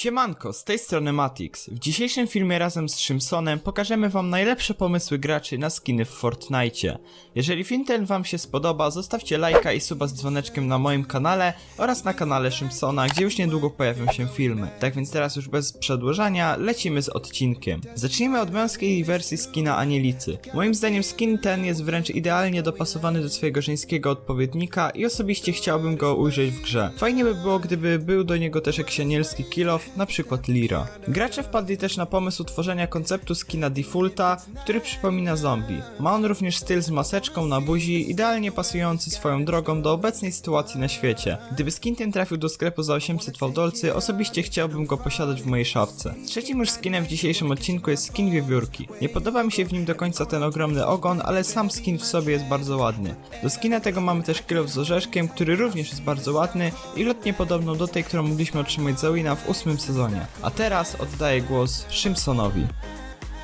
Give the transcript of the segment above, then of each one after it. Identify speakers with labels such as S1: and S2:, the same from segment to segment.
S1: Siemanko, z tej strony Matix. W dzisiejszym filmie razem z Szymsonem pokażemy wam najlepsze pomysły graczy na skiny w Fortnite. Jeżeli film ten wam się spodoba, zostawcie lajka i suba z dzwoneczkiem na moim kanale oraz na kanale Szymsona, gdzie już niedługo pojawią się filmy. Tak więc teraz już bez przedłużania, lecimy z odcinkiem. Zacznijmy od męskiej wersji skina Anielicy. Moim zdaniem skin ten jest wręcz idealnie dopasowany do swojego żeńskiego odpowiednika i osobiście chciałbym go ujrzeć w grze. Fajnie by było, gdyby był do niego też jakiś anielski kill na przykład Lira. Gracze wpadli też na pomysł tworzenia konceptu skina Defaulta, który przypomina zombie. Ma on również styl z maseczką na buzi, idealnie pasujący swoją drogą do obecnej sytuacji na świecie. Gdyby skin ten trafił do sklepu za 800 fałdolcy, osobiście chciałbym go posiadać w mojej szafce. Trzecim już skinem w dzisiejszym odcinku jest skin wiewiórki. Nie podoba mi się w nim do końca ten ogromny ogon, ale sam skin w sobie jest bardzo ładny. Do skina tego mamy też kill off z orzeszkiem, który również jest bardzo ładny i lotnie podobną do tej, którą mogliśmy otrzymać za Wina w ósmym sezonie. A teraz oddaję głos Szymsonowi.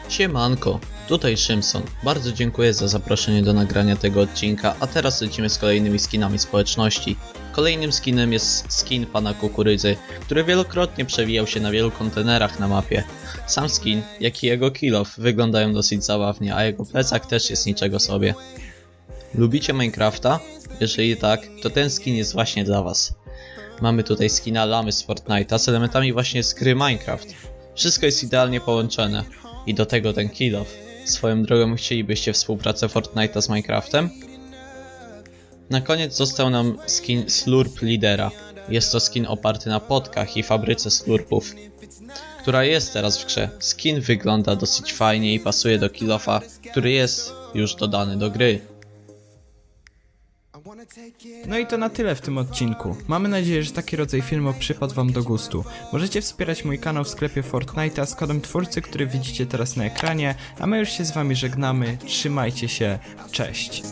S2: Siemanko, tutaj Szymson. Bardzo dziękuję za zaproszenie do nagrania tego odcinka, a teraz lecimy z kolejnymi skinami społeczności. Kolejnym skinem jest skin pana Kukurydzy, który wielokrotnie przewijał się na wielu kontenerach na mapie. Sam skin, jak i jego kill off wyglądają dosyć zabawnie, a jego plecak też jest niczego sobie. Lubicie Minecrafta? Jeżeli tak, to ten skin jest właśnie dla was. Mamy tutaj skina lamy z Fortnite'a z elementami właśnie z gry Minecraft. Wszystko jest idealnie połączone. I do tego ten kill off. Swoją drogą chcielibyście współpracę Fortnite'a z Minecraftem? Na koniec został nam skin Slurp Lidera. Jest to skin oparty na potkach i fabryce slurpów, która jest teraz w grze. Skin wygląda dosyć fajnie i pasuje do kill-offa, który jest już dodany do gry.
S1: No i to na tyle w tym odcinku. Mamy nadzieję, że taki rodzaj filmu przypadł wam do gustu. Możecie wspierać mój kanał w sklepie Fortnite'a z kodem twórcy, który widzicie teraz na ekranie, a my już się z wami żegnamy. Trzymajcie się, cześć.